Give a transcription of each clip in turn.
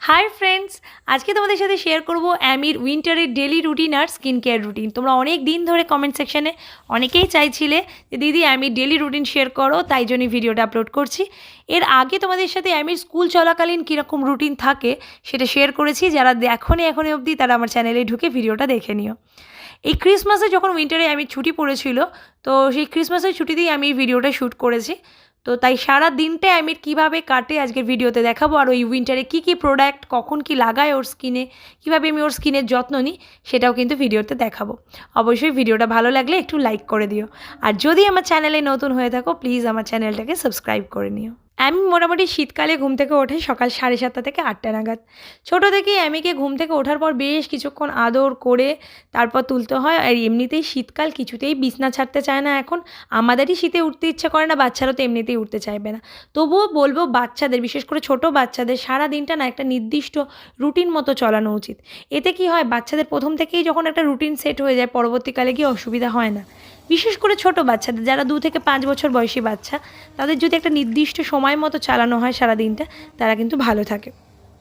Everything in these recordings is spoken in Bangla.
হাই ফ্রেন্ডস আজকে তোমাদের সাথে শেয়ার করব অ্যামির উইন্টারের ডেলি রুটিন আর স্কিন কেয়ার রুটিন তোমরা অনেক দিন ধরে কমেন্ট সেকশানে অনেকেই চাইছিলে যে, দিদি অ্যামির ডেলি রুটিন শেয়ার করো, তাই জন্য ভিডিওটা আপলোড করছি। এর আগে তোমাদের সাথে অ্যামির স্কুল চলাকালীন কীরকম রুটিন থাকে, সেটা শেয়ার করেছি। যারা এখনই এখনই অবধি তারা আমার চ্যানেলে ঢুকে ভিডিওটা দেখে নিও। এই ক্রিসমাসে যখন উইন্টারে আমি ছুটি পড়েছিল, তো সেই ক্রিসমাসের ছুটিতেই আমি এই ভিডিওটা শ্যুট করেছি। তো তাই সারা দিনটাই আমি কীভাবে কাটে আজকের ভিডিওতে দেখাবো। আর ওই উইন্টারে কি কি প্রোডাক্ট কখন কি লাগায় ওর স্কিনে কীভাবে আমি ওর স্কিনের যত্ন নিই, সেটাও কিন্তু ভিডিওতে দেখাবো। অবশ্যই ভিডিওটা ভালো লাগলে একটু লাইক করে দিও। আর যদি আমার চ্যানেলে নতুন হয়ে থাকো প্লিজ আমার চ্যানেলটাকে সাবস্ক্রাইব করে নিও। আমি মোটামুটি শীতকালে ঘুম থেকে ওঠে সকাল সাড়ে সাতটা থেকে আটটা নাগাদ। ছোটো থেকেই অ্যামিকে ঘুম থেকে ওঠার পর বেশ কিছুক্ষণ আদর করে তারপর তুলতে হয় আর এমনিতেই শীতকাল কিছুতেই বিছনা ছাড়তে চায় না এখন। আমাদেরই শীতে উঠতে ইচ্ছে করে না, বাচ্চারা তো এমনিতেই উঠতে চাইবে না। তবুও বলব বাচ্চাদের, বিশেষ করে ছোট বাচ্চাদের, সারা দিনটা না একটা নির্দিষ্ট রুটিন মতো চলানো উচিত। এতে কি হয়, বাচ্চাদের প্রথম থেকেই যখন একটা রুটিন সেট হয়ে যায়, পরবর্তীকালে কি অসুবিধা হয় না। বিশেষ করে ছোট বাচ্চাদের, যারা দু থেকে পাঁচ বছর বয়সী বাচ্চা, তাদের যদি একটা নির্দিষ্ট সময় মতো চালানো হয় সারা দিনটা তারা কিন্তু ভালো থাকে।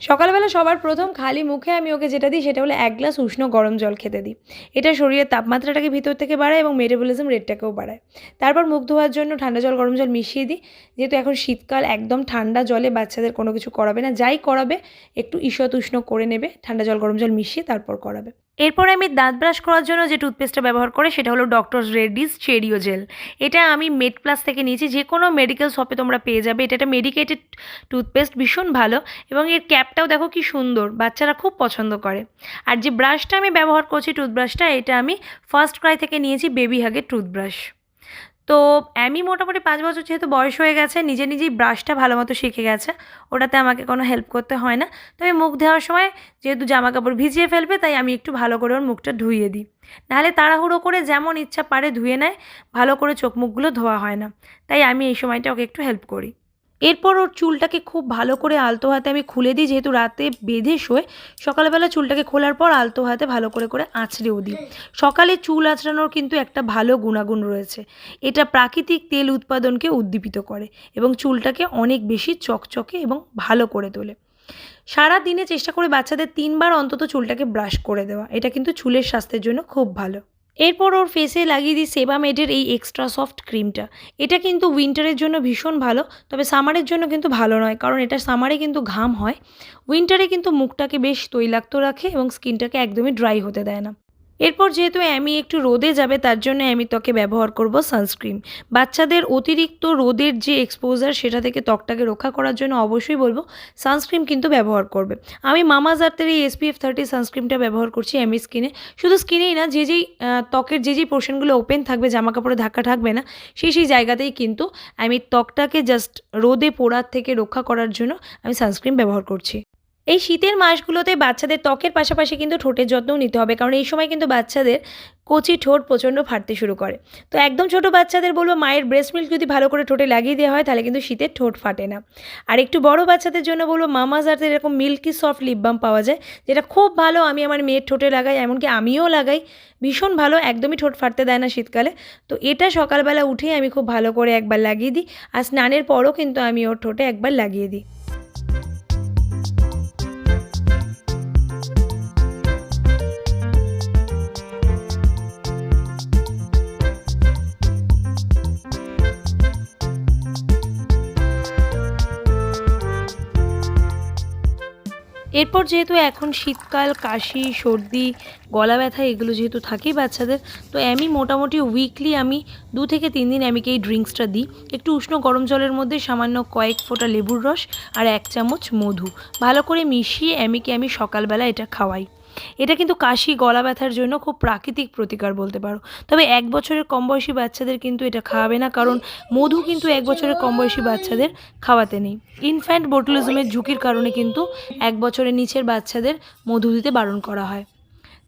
সকালবেলা সবার প্রথম খালি মুখে আমি ওকে যেটা দিই, সেটা হলো এক গ্লাস উষ্ণ গরম জল খেতে দিই। এটা শরীরের তাপমাত্রাটাকে ভিতর থেকে বাড়ায় এবং মেটাবলিজম রেটটাকেও বাড়ায়। তারপর মুখ ধোয়ার জন্য ঠান্ডা জল, গরম জল মিশিয়ে দিই, যেহেতু এখন শীতকাল, একদম ঠান্ডা জলে বাচ্চাদের কোনো কিছু করাবে না। যাই করাবে, একটু ঈষৎ উষ্ণ করে নেবে, ঠান্ডা জল, গরম জল মিশিয়ে তারপর করাবে। এরপরে আমি দাঁত ব্রাশ করার জন্য যে টুথপেস্টটা ব্যবহার করে সেটা হলো ডক্টরস রেডিস চেরিও জেল এটা আমি মেড প্লাস থেকে নিয়েছি, যে কোনো মেডিকেল শপে তোমরা পেয়ে যাবে। এটা একটা মেডিকেটেড টুথপেস্ট ভীষণ ভালো। এবং এর ক্যাপটাও দেখো কি সুন্দর, বাচ্চারা খুব পছন্দ করে। আর যে ব্রাশটা আমি ব্যবহার করছি টুথব্রাশটা এটা আমি ফার্স্ট ক্রাই থেকে নিয়েছি বেবি হাগের টুথব্রাশ তো আমি মোটামুটি পাঁচ বছর যেহেতু বয়স হয়ে গেছে, নিজে নিজেই ব্রাশটা ভালো মতো শিখে গেছে, ওটাতে আমাকে কোনো হেল্প করতে হয় না। তবে মুখ দেওয়ার সময় যেহেতু জামা কাপড় ভিজিয়ে ফেলবে, তাই আমি একটু ভালো করে ওর মুখটা ধুইয়ে দিই। নাহলে তাড়াহুড়ো করে যেমন ইচ্ছা পারে ধুয়ে নেয়, ভালো করে চোখ মুখগুলো ধোয়া হয় না। তাই আমি এই সময়টা ওকে একটু হেল্প করি। এরপর ওর চুলটাকে খুব ভালো করে আলতো হাতে আমি খুলে দিই, যেহেতু রাতে বেঁধে শোয়। সকালবেলা চুলটাকে খোলার পর আলতো হাতে ভালো করে করে আঁচড়েও দিই। সকালে চুল আঁচড়ানোর কিন্তু একটা ভালো গুণাগুণ রয়েছে। এটা প্রাকৃতিক তেল উৎপাদনকে উদ্দীপিত করে এবং চুলটাকে অনেক বেশি চকচকে এবং ভালো করে তোলে। সারা দিনে চেষ্টা করে বাচ্চাদের তিনবার অন্তত চুলটাকে ব্রাশ করে দেওয়া। এটা কিন্তু চুলের স্বাস্থ্যের জন্য খুব ভালো। এরপর ওর ফেসে লাগিয়ে দিই সেবা মেডের এই এক্সট্রা সফট ক্রিমটা এটা কিন্তু উইন্টারের জন্য ভীষণ ভালো, তবে সামারের জন্য কিন্তু ভালো নয়, কারণ এটা সামারে কিন্তু ঘাম হয়। উইন্টারে কিন্তু মুখটাকে বেশ তৈলাক্ত রাখে এবং স্কিনটাকে একদমই ড্রাই হতে দেয় না। এরপর যেহেতু অ্যামি একটু রোদে যাবে, তার জন্য আমি ত্বকে ব্যবহার করব সানস্ক্রিন বাচ্চাদের অতিরিক্ত রোদের যে এক্সপোজার সেটা থেকে ত্বকটাকে রক্ষা করার জন্য অবশ্যই বলব সানস্ক্রিন কিন্তু ব্যবহার করবে। আমি মামাজ আর্থের এই এসপিএফ থার্টি সানস্ক্রিনটা ব্যবহার করছি এমই স্কিনে শুধু স্কিনেই না, যে যেই ত্বকের যে যেই পোর্শনগুলো ওপেন থাকবে জামা কাপড়ে ধাক্কা থাকবে না, সেই সেই জায়গাতেই কিন্তু আমি ত্বকটাকে জাস্ট রোদে পোড়ার থেকে রক্ষা করার জন্য আমি সানস্ক্রিন ব্যবহার করছি। এই শীতের মাসগুলোতে বাচ্চাদের ত্বকের পাশাপাশি কিন্তু ঠোঁটের যত্নও নিতে হবে। কারণ এই সময় কিন্তু বাচ্চাদের কচি ঠোঁট প্রচণ্ড ফাটতে শুরু করে। তো একদম ছোট বাচ্চাদের বলব, মায়ের ব্রেস্ট মিল্ক যদি ভালো করে ঠোঁটে লাগিয়ে দেওয়া হয়, তাহলে কিন্তু শীতের ঠোঁট ফাটে না। আর একটু বড় বাচ্চাদের জন্য বলব মামাজ এরকম মিল্কি সফট লিপ বাম পাওয়া যায়, যেটা খুব ভালো আমি আমার মেয়ের ঠোঁটে লাগাই, এমনকি আমিও লাগাই, ভীষণ ভালো, একদমই ঠোঁট ফাটতে দেয় না শীতকালে। তো এটা সকালবেলা উঠেই আমি খুব ভালো করে একবার লাগিয়ে দিই, আর স্নানের পরও কিন্তু আমি ওর ঠোঁটে একবার লাগিয়ে দিই। এরপর যেহেতু এখন শীতকাল, কাশি, সর্দি, গলা ব্যথা, এগুলো যেহেতু থাকেই বাচ্চাদের, তো আমি মোটামুটি উইকলি আমি দু থেকে তিন দিন আমিকে এই ড্রিঙ্কসটা দিই। একটু উষ্ণ গরম জলের মধ্যে সামান্য কয়েক ফোঁটা লেবুর রস আর এক চামচ মধু। ভালো করে মিশিয়ে আমিকে আমি সকালবেলা এটা খাওয়াই। এটা কিন্তু কাশি, গলা ব্যথার জন্য খুব প্রাকৃতিক প্রতিকার বলতে পারো। তবে এক বছরের কম বয়সী বাচ্চাদের কিন্তু এটা খাওয়াবে না, কারণ মধু কিন্তু এক বছরের কম বয়সী বাচ্চাদের খাওয়াতে নেই। ইনফ্যান্ট বোটুলিজমের ঝুঁকির কারণে কিন্তু এক বছরের নিচের বাচ্চাদের মধু দিতে বারণ করা হয়।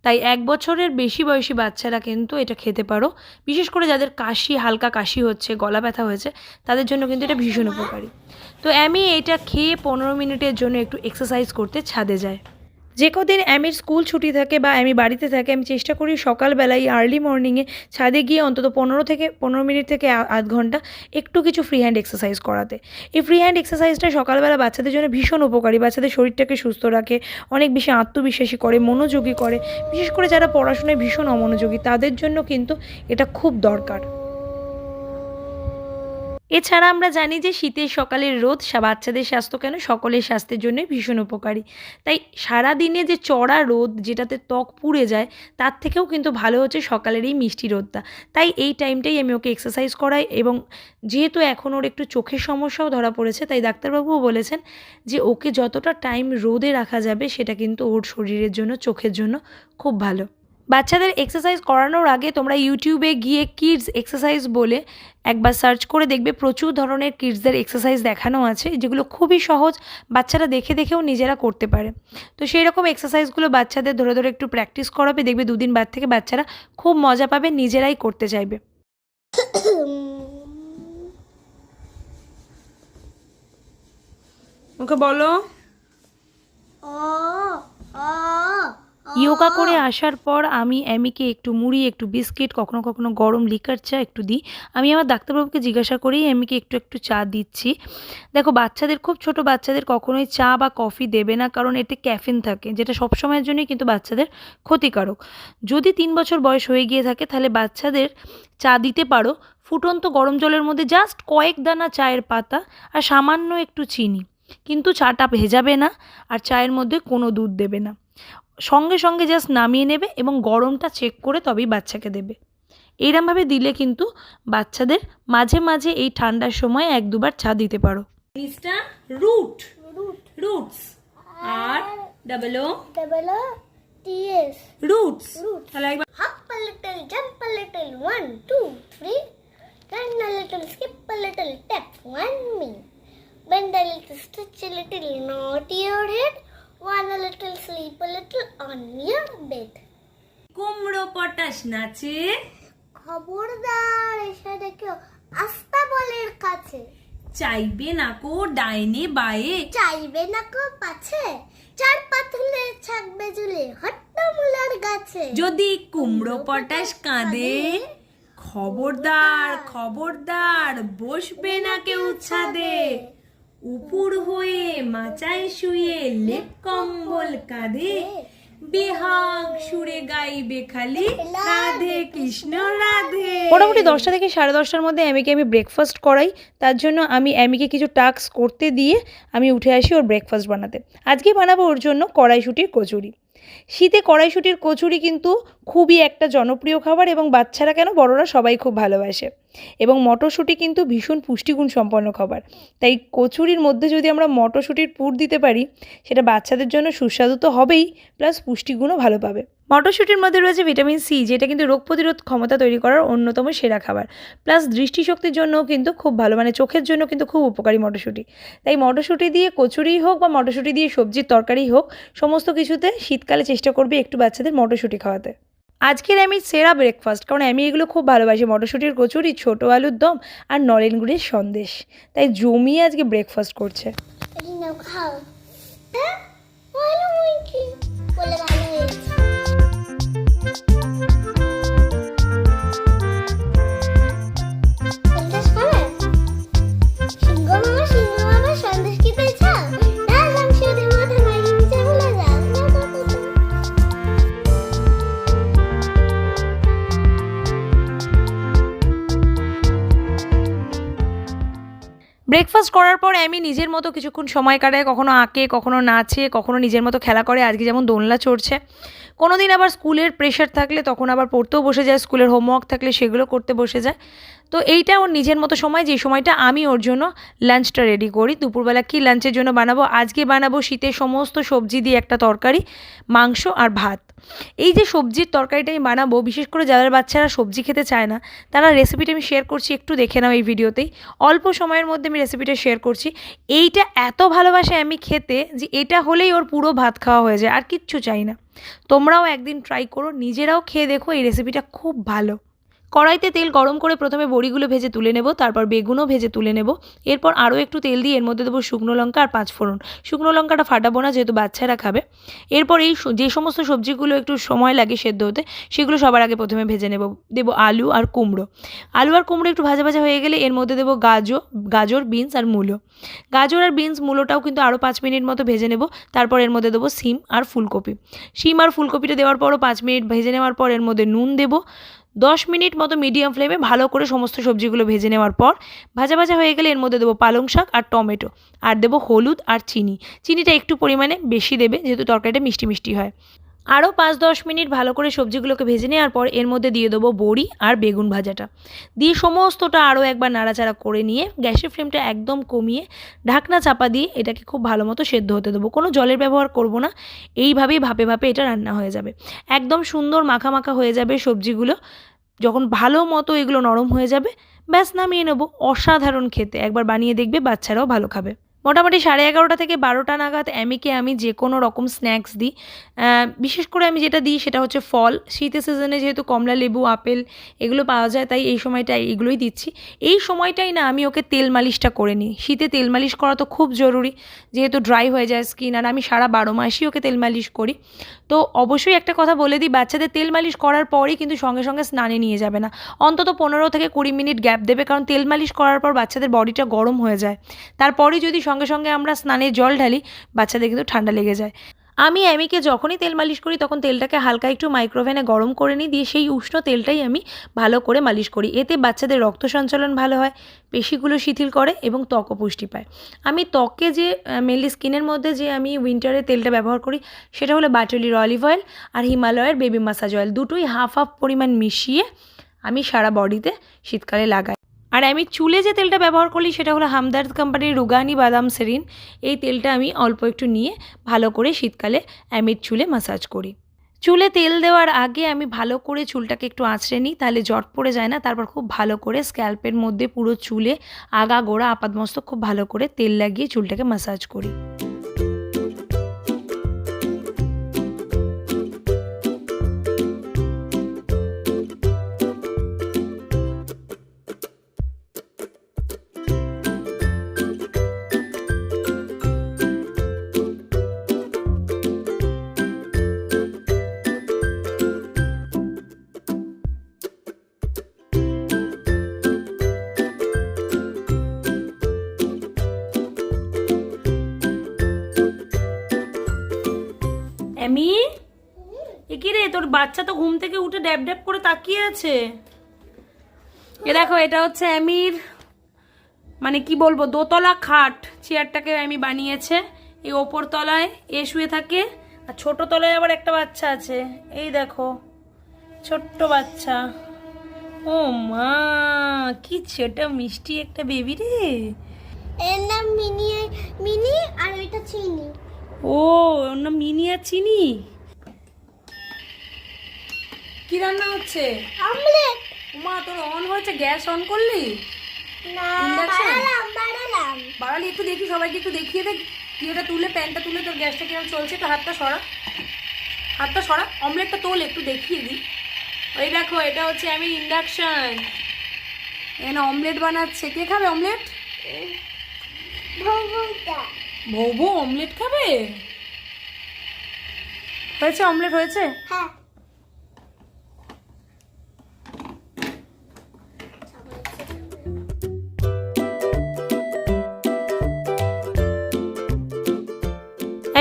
তাই এক বছরের বেশি বয়সী বাচ্চারা কিন্তু এটা খেতে পারো। বিশেষ করে যাদের কাশি, হালকা কাশি হচ্ছে, গলা ব্যথা হয়েছে, তাদের জন্য কিন্তু এটা ভীষণ উপকারী। তো আমি এটা খেয়ে পনেরো মিনিটের জন্য একটু এক্সারসাইজ করতে ছাদে যায় যে কদিন অ্যামির স্কুল ছুটি থাকে বা আমি বাড়িতে থাকে, আমি চেষ্টা করি সকালবেলায় আর্লি মর্নিংয়ে ছাদে গিয়ে অন্তত পনেরো থেকে পনেরো মিনিট থেকে আধ ঘণ্টা একটু কিছু ফ্রি হ্যান্ড এক্সারসাইজ করাতে। এই ফ্রি হ্যান্ড এক্সারসাইজটা সকালবেলা বাচ্চাদের জন্য ভীষণ উপকারী। বাচ্চাদের শরীরটাকে সুস্থ রাখে, অনেক বেশি আত্মবিশ্বাসী করে, মনোযোগী করে। বিশেষ করে যারা পড়াশোনায় ভীষণ অমনোযোগী, তাদের জন্য কিন্তু এটা খুব দরকার। এছাড়া আমরা জানি যে শীতের সকালের রোদ বাচ্চাদের স্বাস্থ্য কেন? সকলের স্বাস্থ্যের জন্যই ভীষণ উপকারী। তাই সারা দিনে যে চড়া রোদ যেটাতে ত্বক পুড়ে যায়, তার থেকেও কিন্তু ভালো হচ্ছে সকালের এই মিষ্টি রোদটা। তাই এই টাইমটাই আমি ওকে এক্সারসাইজ করাই এবং যেহেতু এখন ওর একটু চোখের সমস্যাও ধরা পড়েছে, তাই ডাক্তারবাবুও বলেছেন যে ওকে যতটা টাইম রোদে রাখা যাবে, সেটা কিন্তু ওর শরীরের জন্য, চোখের জন্য খুব ভালো। বাচ্চাদের এক্সারসাইজ করানোর আগে তোমরা ইউটিউবে গিয়ে কিডস এক্সারসাইজ বলে একবার সার্চ করে দেখবে প্রচুর ধরনের কিডসদের এক্সারসাইজ দেখানো আছে, যেগুলো খুবই সহজ বাচ্চারা দেখে দেখেও নিজেরা করতে পারে। তো সেই রকম এক্সারসাইজগুলো বাচ্চাদের ধরে ধরে একটু প্র্যাকটিস করাবে, দেখবে দুদিন বাদ থেকে বাচ্চারা খুব মজা পাবে, নিজেরাই করতে চাইবে। ওকে বলো। ইয়োগা করে আসার পর আমি অ্যামিকে একটু মুড়ি একটু বিস্কিট কখনো কখনো গরম লিকার চা একটু দিই। আমি আমার ডাক্তারবাবুকে জিজ্ঞাসা করেই অ্যামিকে একটু একটু চা দিচ্ছি। দেখো বাচ্চাদের খুব ছোট বাচ্চাদের কখনোই চা বা কফি দেবে না কারণ এতে ক্যাফিন থাকে যেটা সব সময়ের জন্যই কিন্তু বাচ্চাদের ক্ষতিকারক। যদি তিন বছর বয়স হয়ে গিয়ে থাকে তাহলে বাচ্চাদের চা দিতে পারো। ফুটন্ত গরম জলের মধ্যে জাস্ট কয়েক দানা চায়ের পাতা আর সামান্য একটু চিনি। কিন্তু চাটা ভেজাবে না আর চায়ের মধ্যে কোনো দুধ দেবে না। সঙ্গে সঙ্গে জাস্ট নামিয়ে নেবে এবং গরমটা চেক করে তবেই বাচ্চাকে দেবে। এইরমভাবে দিলে কিন্তু বাচ্চাদের মাঝে মাঝে এই ঠান্ডার সময় এক দুবার ছা দিতে পারো। When the little stitch a little naughty your head, one a little sleep a little on your bed. কুমড়ো পটাশ নাচে। খবরদার এসে দেখো আস্তা বলের কাছে। চাইবে না কো ডাইনে বায়ে। চাইবে না কো পাছে। চার পাথুলে থাকবে ঝুলে হট্টমূলার গাছে। যদি কুমড়ো পটাশ কাঁদে খবরদার খবরদার। বসবে না কেউ ছাদে। উপুর হয়ে মাচায় শুয়ে লেপ কম্বল কাঁধে, বেহাগ সুরে গাইবে খালি রাধে কৃষ্ণ, রাধে। মোটামুটি দশটা থেকে সাড়ে দশটার মধ্যে অ্যামিকে আমি ব্রেকফাস্ট করাই। তার জন্য আমি অ্যামিকে কিছু টাস্ক করতে দিয়ে আমি উঠে আসি ওর ব্রেকফাস্ট বানাতে। আজকে বানাবো ওর জন্য কড়াইশুটির কচুরি। শীতে কড়াইশুটির কচুরি কিন্তু খুবই একটা জনপ্রিয় খাবার এবং বাচ্চারা কেন, বড়রা সবাই খুব ভালোবাসে। এবং মটরশুঁটি কিন্তু ভীষণ পুষ্টিগুণ সম্পন্ন খাবার। তাই কচুরির মধ্যে যদি আমরা মটরশুঁটির পুর দিতে পারি, সেটা বাচ্চাদের জন্য সুস্বাদু তো হবেই প্লাস পুষ্টিগুণও ভালো পাবে। মটরশুঁটির মধ্যে রয়েছে ভিটামিন সি, যেটা কিন্তু রোগ প্রতিরোধ ক্ষমতা তৈরি করার অন্যতম সেরা খাবার। প্লাস দৃষ্টিশক্তির জন্যও কিন্তু খুব ভালো মানে চোখের জন্য কিন্তু খুব উপকারী মটরশুঁটি। তাই মটরশুঁটি দিয়ে কচুরি হোক বা মটরশুঁটি দিয়ে সবজির তরকারি হোক, সমস্ত কিছুতে শীতকালে চেষ্টা করবে একটু বাচ্চাদের মটরশুঁটি খাওয়াতে। আজকের আমি সেরা ব্রেকফাস্ট কারণ আমি এগুলো খুব ভালোবাসি, মটরশুঁটির কচুরি, ছোটো আলুর দম আর নলেন গুড়ের সন্দেশ। তাই জমিয়ে আজকে ব্রেকফাস্ট করছে। খাও। করার পর আমি নিজের মতো কিছুক্ষণ সময় কাটায় কখনো আঁকে, কখনো নাচে, কখনো নিজের মতো খেলা করে। আজকে যেমন দোলনা চড়ছে। কোনো দিন আবার স্কুলের প্রেশার থাকলে, তখন আবার পড়তেও বসে যায়। স্কুলের হোমওয়ার্ক থাকলে সেগুলো করতে বসে যায়। তো এইটা ওর নিজের মতো সময়, যে সময়টা আমি ওর জন্য লাঞ্চটা রেডি করি। দুপুরবেলা কী লাঞ্চের জন্য বানাবো? আজকে বানাবো শীতের সমস্ত সবজি দিয়ে একটা তরকারি, মাংস আর ভাত। এই যে সবজির তরকারিটা আমি বানাবো, বিশেষ করে যাদের বাচ্চারা সবজি খেতে চায় না, তারা রেসিপিটা আমি শেয়ার করছি, একটু দেখে নাও এই ভিডিওতেই। অল্প সময়ের মধ্যে আমি রেসিপিটা শেয়ার করছি। এইটা এত ভালোবাসে আমি খেতে যে এটা হলেই ওর পুরো ভাত খাওয়া হয়ে যায়, আর কিচ্ছু চাই না। তোমরাও একদিন ট্রাই করো, নিজেরাও খেয়ে দেখো, এই রেসিপিটা খুব ভালো। কড়াইতে তেল গরম করে প্রথমে বড়িগুলো ভেজে তুলে নেব, তারপর বেগুনও ভেজে তুলে নেব। এরপর আরও একটু তেল দিয়ে এর মধ্যে দেবো শুকনো লঙ্কা আর পাঁচ ফোড়ন। শুকনো লঙ্কাটা ফাটাবো না, যেহেতু বাচ্চারা খাবে। এরপর এই যে সমস্ত সবজিগুলো একটু সময় লাগে সেদ্ধ হতে, সেগুলো সবার আগে প্রথমে ভেজে নেব। দেবো আলু আর কুমড়ো। আলু আর কুমড়ো একটু ভাজা ভাজা হয়ে গেলে এর মধ্যে দেবো গাজর গাজর, বিনস আর মূলো। গাজর আর বিনস মূলোটাও কিন্তু আরও পাঁচ মিনিট মতো ভেজে নেব, তারপর এর মধ্যে দেবো সিম আর ফুলকপি। সিম আর ফুলকপিটা দেওয়ার পরও পাঁচ মিনিট ভেজে নেওয়ার পর এর মধ্যে নুন দেবো দশ মিনিট মতো মিডিয়াম ফ্লেমে ভালো করে সমস্ত সবজিগুলো ভেজে নেওয়ার পর ভাজা ভাজা হয়ে গেলে এর মধ্যে দেবো পালং শাক আর টমেটো আর দেবো হলুদ আর চিনি। চিনিটা একটু পরিমাণে বেশি দেবে যেহেতু তরকারিটা মিষ্টি মিষ্টি হয়। আরও পাঁচ দশ মিনিট ভালো করে সবজিগুলোকে ভেজে নেওয়ার পর এর মধ্যে দিয়ে দেবো বড়ি আর বেগুন ভাজাটা। দিয়ে সমস্তটা আরও একবার নাড়াচাড়া করে নিয়ে গ্যাসের ফ্লেমটা একদম কমিয়ে ঢাকনা চাপা দিয়ে এটাকে খুব ভালো মতো সেদ্ধ হতে দেবো। কোনো জলের ব্যবহার করব না, এইভাবেই ভাপে ভাপে এটা রান্না হয়ে যাবে। একদম সুন্দর মাখা মাখা হয়ে যাবে সবজিগুলো, যখন ভালো মতো এগুলো নরম হয়ে যাবে, ব্যাস নামিয়ে নেব অসাধারণ খেতে। একবার বানিয়ে দেখবে বাচ্চারাও ভালো খাবে। মোটামুটি সাড়ে এগারোটা থেকে বারোটা নাগাদ অ্যামিকে আমি যে কোনো রকম স্ন্যাক্স দিই। বিশেষ করে আমি যেটা দিই সেটা হচ্ছে ফল। শীতের সিজনে যেহেতু কমলা লেবু, আপেল এগুলো পাওয়া যায়, তাই এই সময়টা এগুলোই দিচ্ছি। এই সময়টাই না আমি ওকে তেল মালিশটা করে নিই। শীতে তেল মালিশ করা তো খুব জরুরি, যেহেতু ড্রাই হয়ে যায় স্কিন আর আমি সারা বারো মাসই ওকে তেল মালিশ করি। তো অবশ্যই একটা কথা বলে দিই, বাচ্চাদের তেল মালিশ করার পরেই কিন্তু সঙ্গে সঙ্গে স্নানে নিয়ে যাবে না। অন্তত পনেরো থেকে কুড়ি মিনিট গ্যাপ দেবে, কারণ তেল মালিশ করার পর বাচ্চাদের বডিটা গরম হয়ে যায়। তারপরে যদি সঙ্গে সঙ্গে সঙ্গে আমরা স্নানে জল ঢালি, বাচ্চাদের কিন্তু ঠান্ডা লেগে যায়। আমি অ্যামিকে যখনই তেল মালিশ করি, তখন তেলটাকে হালকা একটু মাইক্রোভেনে গরম করে নিই, দিয়ে সেই উষ্ণ তেলটাই আমি ভালো করে মালিশ করি। এতে বাচ্চাদের রক্ত সঞ্চালন ভালো হয়, পেশিগুলো শিথিল করে এবং ত্বকও পুষ্টি পায়। আমি ত্বকে যে মেনলি স্কিনের মধ্যে যে আমি উইন্টারে তেলটা ব্যবহার করি, সেটা হলো বাটলির অলিভ অয়েল আর হিমালয়ের বেবি মাসাজ অয়েল দুটোই হাফ হাফ পরিমাণ মিশিয়ে আমি সারা বডিতে শীতকালে লাগাই। আর আমি চুলে যে তেলটা ব্যবহার করি সেটা হলো হামদার্দ কোম্পানির রুগানি বাদাম সেরিন। এই তেলটা আমি অল্প একটু নিয়ে ভালো করে শীতকালে অ্যামির চুলে মাসাজ করি। চুলে তেল দেওয়ার আগে আমি ভালো করে চুলটাকে একটু আঁচড়ে নিই, তাহলে জট পড়ে যায় না। তারপর খুব ভালো করে স্ক্যাল্পের মধ্যে পুরো চুলে আগা গোড়া আপাতমস্তক খুব ভালো করে তেল লাগিয়ে চুলটাকে মাসাজ করি। থেকে উঠে ড্যাব ড্যাব করে তাকিয়ে আছে। এ দেখো এটা হচ্ছে অ্যামির মানে কি বলব দোতলা খাট চেয়ারটাকে আমি বানিয়েছে। এই ওপর তলায় এ শুয়ে থাকে আর ছোট তলায় আবার একটা বাচ্চা আছে। এই দেখো ছোট্ট বাচ্চা। ও মা কি ছোট মিষ্টি একটা বেবি রে। এর নাম মিনি মিনি আর ওইটা চিনি। ও ওর নাম মিনি আর চিনি? কি রান্না হচ্ছে? অমলেট। মা তোর অন হয়েছে গ্যাস অন করলি? না? বাড়ালাম বাড়ালাম বাড়ালি একটু দেখি সবাইকে একটু দেখিয়ে দেখ কি ওটা তুলে প্যানটা তুলে তোর গ্যাসটা কিরম চলছে তো হাতটা সরা। হাতটা সরা অমলেটটা তোল একটু দেখিয়ে দিই। ওই দেখো এটা হচ্ছে আমি ইন্ডাকশন এখানে অমলেট বানাচ্ছে। কে খাবে অমলেট? বউ অমলেট খাবে? হয়েছে অমলেট হয়েছে? হ্যাঁ।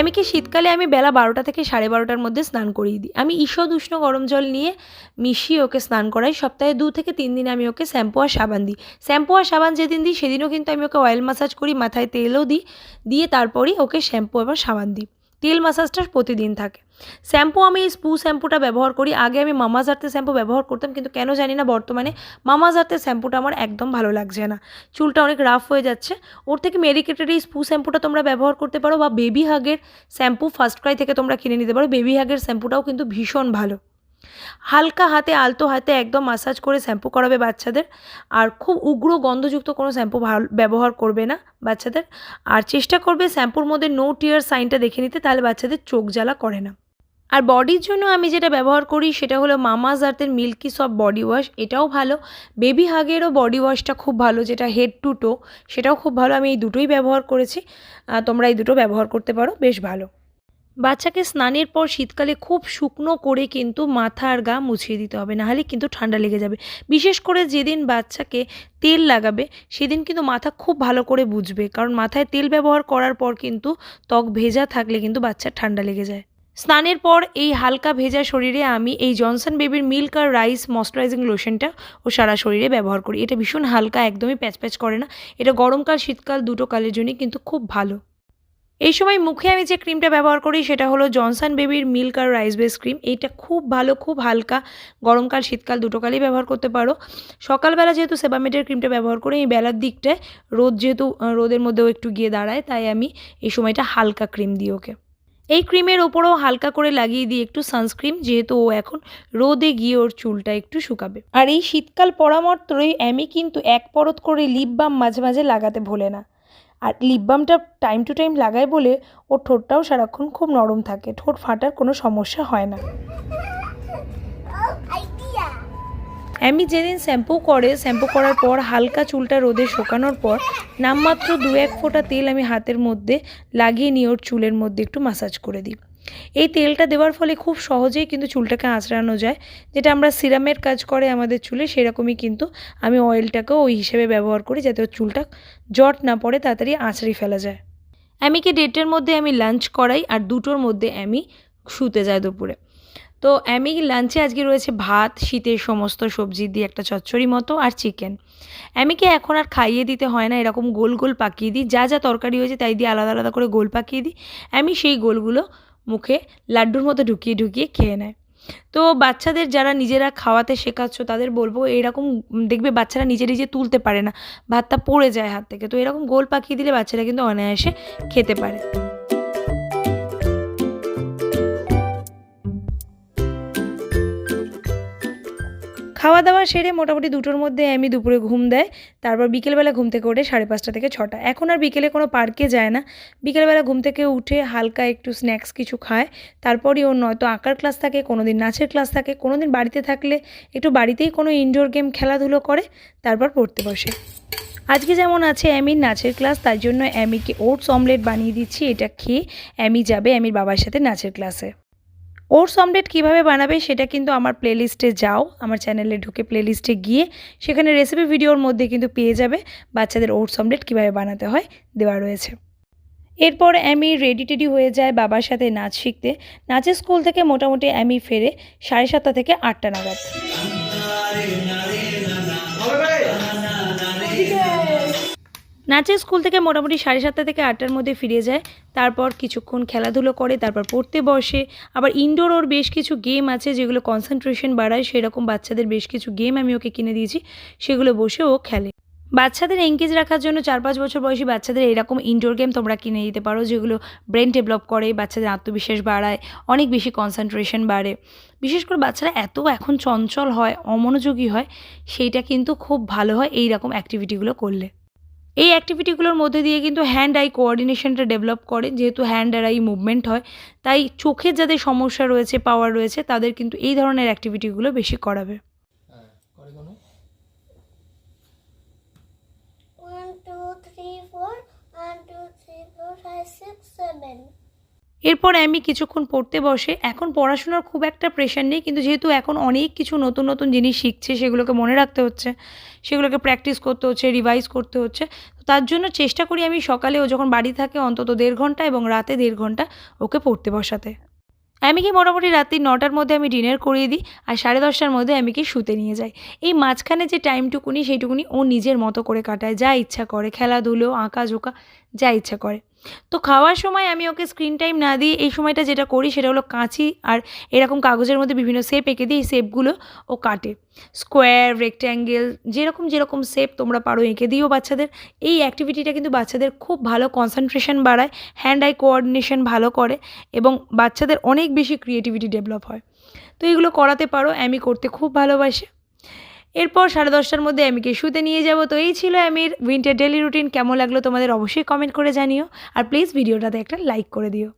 আমি কি শীতকালে আমি বেলা বারোটা থেকে সাড়ে বারোটার মধ্যে স্নান করিয়ে দিই? আমি ঈষদ উষ্ণ গরম জল নিয়ে মিশিয়ে ওকে স্নান করাই। সপ্তাহে দু থেকে তিন দিন আমি ওকে শ্যাম্পু আর সাবান দিই। শ্যাম্পু আর সাবান যেদিন দিই, সেদিনও কিন্তু আমি ওকে অয়েল মাসাজ করি, মাথায় তেলও দিই, দিয়ে তারপরেই ওকে শ্যাম্পু এবং সাবান দিই। তেল মাসাজটা প্রতিদিন থাকে। শ্যাম্পু আমি এই স্পু শ্যাম্পুটা ব্যবহার করি। আগে আমি মামাজ আর্থের শ্যাম্পু ব্যবহার করতাম, কিন্তু কেন জানি না বর্তমানে মামাজ আর্থের শ্যাম্পুটা আমার একদম ভালো লাগছে না। চুলটা অনেক রাফ হয়ে যাচ্ছে। ওর থেকে মেডিকেটেড এই স্পু শ্যাম্পুটা তোমরা ব্যবহার করতে পারো বা বেবি হাগের শ্যাম্পু ফার্স্ট ক্রাই থেকে তোমরা কিনে নিতে পারো। বেবি হাগের শ্যাম্পুটাও কিন্তু ভীষণ ভালো। হালকা হাতে, আলতো হাতে একদম মাসাজ করে শ্যাম্পু করাবে বাচ্চাদের। আর খুব উগ্র গন্ধযুক্ত কোনো শ্যাম্পু ব্যবহার করবে না বাচ্চাদের। আর চেষ্টা করবে শ্যাম্পুর মধ্যে নো টিয়ার সাইনটা দেখে নিতে, তাহলে বাচ্চাদের চোখ জ্বালা করে না। আর বডির জন্য আমি যেটা ব্যবহার করি, সেটা হলো মামাজ আর্থের মিল্কি সফট বডি ওয়াশ এটাও ভালো। বেবি হাগেরও বডি ওয়াশটা খুব ভালো, যেটা হেড টু টো সেটাও খুব ভালো। আমি এই দুটোই ব্যবহার করেছি। তোমরা এই দুটো ব্যবহার করতে পারো, বেশ ভালো। বাচ্চাকে স্নানের পর শীতকালে খুব শুকনো করে কিন্তু মাথা আর গা মুছিয়ে দিতে হবে, নাহলে কিন্তু ঠান্ডা লেগে যাবে। বিশেষ করে যেদিন বাচ্চাকে তেল লাগাবে, সেদিন কিন্তু মাথা খুব ভালো করে বুঝবে, কারণ মাথায় তেল ব্যবহার করার পর কিন্তু ত্বক ভেজা থাকলে কিন্তু বাচ্চার ঠান্ডা লেগে যায়। স্নানের পর এই হালকা ভেজা শরীরে আমি এই জনসন বেবির মিল্ক আর রাইস ময়শ্চারাইজিং লোশনটা ও সারা শরীরে ব্যবহার করি। এটা ভীষণ হালকা, একদমই প্যাচ প্যাচ করে না। এটা গরমকাল, শীতকাল দুটো কালের জন্যই কিন্তু খুব ভালো। এই সময় মুখে আমি যে ক্রিমটা ব্যবহার করি সেটা হলো জনসন বেবির মিল্ক আর রাইস বেস ক্রিম। এইটা খুব ভালো, খুব হালকা, গরমকাল, শীতকাল দুটো কালেই ব্যবহার করতে পারো। সকালবেলা যেহেতু সেবামেটের ক্রিমটা ব্যবহার করি, এই বেলার দিকটায় রোদ যেহেতু রোদের মধ্যেও একটু গিয়ে দাঁড়ায়, তাই আমি এই সময়টা হালকা ক্রিম দিই ওকে। এই ক্রিমের ওপরেও হালকা করে লাগিয়ে দিই একটু সানস্ক্রিন, যেহেতু ও এখন রোদে গিয়ে ওর চুলটা একটু শুকাবে। আর এই শীতকাল পরামর্শই আমি কিন্তু এক পরত করে লিপ বাম মাঝে মাঝে লাগাতে ভোলে না। আর লিপ বামটা টাইম টু টাইম লাগায় বলে ওর ঠোঁটটাও সারাক্ষণ খুব নরম থাকে। ঠোঁট ফাটার কোনো সমস্যা হয় না। আমি যেদিন শ্যাম্পু করে, শ্যাম্পু করার পর হালকা চুলটা রোদে শোকানোর পর নামমাত্র দু এক ফোঁটা তেল আমি হাতের মধ্যে লাগিয়ে নিয়ে ওর চুলের মধ্যে একটু মাসাজ করে দিই। এই তেলটা দেওয়ার ফলে খুব সহজেই কিন্তু চুলটাকে আঁচড়ানো যায়। যেটা আমরা সিরামের কাজ করে আমাদের চুলে, সেরকমই কিন্তু আমি অয়েলটাকেও ওই হিসেবে ব্যবহার করি যাতে চুলটা জট না পড়ে, তাড়াতাড়ি আঁচড়ে ফেলা যায়। অ্যামিকে দেড়টার মধ্যে আমি লাঞ্চ করাই আর দুটোর মধ্যে অ্যামি শুতে যায় দুপুরে? তো অ্যামি লাঞ্চে আজকে রয়েছে ভাত, শীতের সমস্ত সবজি দিয়ে একটা চচ্চড়ি মতো আর চিকেন। অ্যামিকে এখন আর খাইয়ে দিতে হয় না, এরকম গোল গোল পাকিয়ে দিই, যা যা তরকারি হয়েছে তাই দিয়ে আলাদা আলাদা করে গোল পাকিয়ে দিই। অ্যামি সেই গোলগুলো মুখে লাড্ডুর মতো ঢুকিয়ে ঢুকিয়ে খেয়ে নেয়। তো বাচ্চাদের যারা নিজেরা খাওয়াতে শেখাচ্ছ, তাদের বলব এরকম দেখবে বাচ্চারা নিজে নিজে তুলতে পারে না। ভাতটা পড়ে যায় হাত থেকে। তো এরকম গোল পাকিয়ে দিলে বাচ্চারা কিন্তু অনায়াসে খেতে পারে। খাওয়া দাওয়া সেরে মোটামুটি দুটোর মধ্যে আমি দুপুরে ঘুম দেয়। তারপর বিকেলবেলা ঘুম থেকে ওঠে সাড়ে পাঁচটা থেকে ছটা। এখন আর বিকেলে কোনো পার্কে যায় না। বিকেলবেলা ঘুম থেকে উঠে হালকা একটু স্ন্যাক্স কিছু খায়। তারপরই ওর নয়তো আঁকার ক্লাস থাকে কোনো দিন নাচের ক্লাস থাকে কোনো দিন বাড়িতে থাকলে একটু বাড়িতেই কোনো ইনডোর গেম খেলাধুলো করে, তারপর পড়তে বসে। আজকে যেমন আছে অ্যামির নাচের ক্লাস, তার জন্য অ্যামিকে ওটস অমলেট বানিয়ে দিচ্ছি, এটা খেয়ে অ্যামি যাবে অ্যামির বাবার সাথে নাচের ক্লাসে। ওটস অমলেট কীভাবে বানাবে সেটা কিন্তু আমার প্লেলিস্টে যাও। আমার চ্যানেলে ঢুকে প্লেলিস্টে গিয়ে সেখানে রেসিপি ভিডিওর মধ্যে কিন্তু পেয়ে যাবে বাচ্চাদের ওটস অমলেট কীভাবে বানাতে হয় দেওয়া রয়েছে। এরপর আমি রেডি টেডি হয়ে যায় বাবার সাথে নাচ শিখতে। নাচের স্কুল থেকে মোটামুটি আমি ফেরে সাড়ে সাতটা থেকে আটটা নাগাদ। নাচের স্কুল থেকে মোটামুটি সাড়ে সাতটা থেকে আটটার মধ্যে ফিরে যায়। তারপর কিছুক্ষণ খেলাধুলো করে, তারপর পড়তে বসে। আবার ইনডোর ওর বেশ কিছু গেম আছে যেগুলো কনসেন্ট্রেশন বাড়ায়। সেরকম বাচ্চাদের বেশ কিছু গেম আমি ওকে কিনে দিয়েছি। সেগুলো বসে ও খেলে। বাচ্চাদের এঙ্গেজ রাখার জন্য চার পাঁচ বছর বয়সী বাচ্চাদের এরকম ইনডোর গেম তোমরা কিনে দিতে পারো, যেগুলো ব্রেন ডেভেলপ করে, বাচ্চাদের আত্মবিশ্বাস বাড়ায়, অনেক বেশি কনসেন্ট্রেশন বাড়ে। বিশেষ করে বাচ্চারা এত এখন চঞ্চল হয়, অমনোযোগী হয়, সেইটা কিন্তু খুব ভালো হয় এই রকম অ্যাক্টিভিটিগুলো করলে। এই অ্যাক্টিভিটিগুলোর মধ্যে দিয়ে কিন্তু হ্যান্ড আই কোঅর্ডিনেশনটা ডেভেলপ করে, যেহেতু হ্যান্ড আর আই মুভমেন্ট হয়। তাই চোখের যাদের সমস্যা রয়েছে পাওয়ার রয়েছে, তাদের কিন্তু এই ধরনের অ্যাক্টিভিটিগুলো বেশি করাবে। এরপর আমি কিছুক্ষণ পড়তে বসে, এখন পড়াশোনার খুব একটা প্রেশার নেই, কিন্তু যেহেতু এখন অনেক কিছু নতুন নতুন জিনিস শিখছে, সেগুলোকে মনে রাখতে হচ্ছে, সেগুলোকে প্র্যাকটিস করতে হচ্ছে রিভাইজ করতে হচ্ছে তার জন্য চেষ্টা করি আমি সকালে ও যখন বাড়ি থাকে অন্তত দেড় ঘণ্টা এবং রাতে দেড় ঘণ্টা ওকে পড়তে বসাতে। আমি কি মোটামুটি রাত্রি নটার মধ্যে আমি ডিনার করিয়ে দিই আর সাড়ে দশটার মধ্যে আমি কি শুতে নিয়ে যাই? এই মাঝখানে যে টাইমটুকুনি সেইটুকুনি ও নিজের মতো করে কাটায়, যা ইচ্ছা করে, খেলাধুলো আঁকা ঝোঁকা যা ইচ্ছা করে। তো খাওয়ার সময় আমি ওকে স্ক্রিন টাইম না দিয়ে এই সময়টা যেটা করি সেটা হলো কাঁচি আর এরকম কাগজের মধ্যে বিভিন্ন শেপ এঁকে দিই শেপগুলো ও কাটে। স্কোয়ার রেক্ট্যাঙ্গেল যেরকম যেরকম শেপ তোমরা পারো এঁকে দিও বাচ্চাদের। এই অ্যাক্টিভিটিটা কিন্তু বাচ্চাদের খুব ভালো কনসেন্ট্রেশন বাড়ায় হ্যান্ড আই কোঅর্ডিনেশন ভালো করে এবং বাচ্চাদের অনেক বেশি ক্রিয়েটিভিটি ডেভেলপ হয়। তো এগুলো করাতে পারো, আমি করতে খুব ভালোবাসে। এরপর সাড়ে দশটার মধ্যে অ্যামিকে শুতে নিয়ে যাব। তো এই ছিল অ্যামির উইন্টার ডেলি রুটিন কেমন লাগল তোমাদের অবশ্যই কমেন্ট করে জানিও। আর প্লিজ ভিডিওটাতে একটা লাইক করে দিও।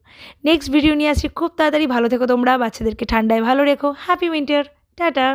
নেক্সট ভিডিও নিয়ে আসি খুব তাড়াতাড়ি ভালো থেকো তোমরা। বাচ্চাদেরকে ঠান্ডায় ভালো রেখো। Happy winter tata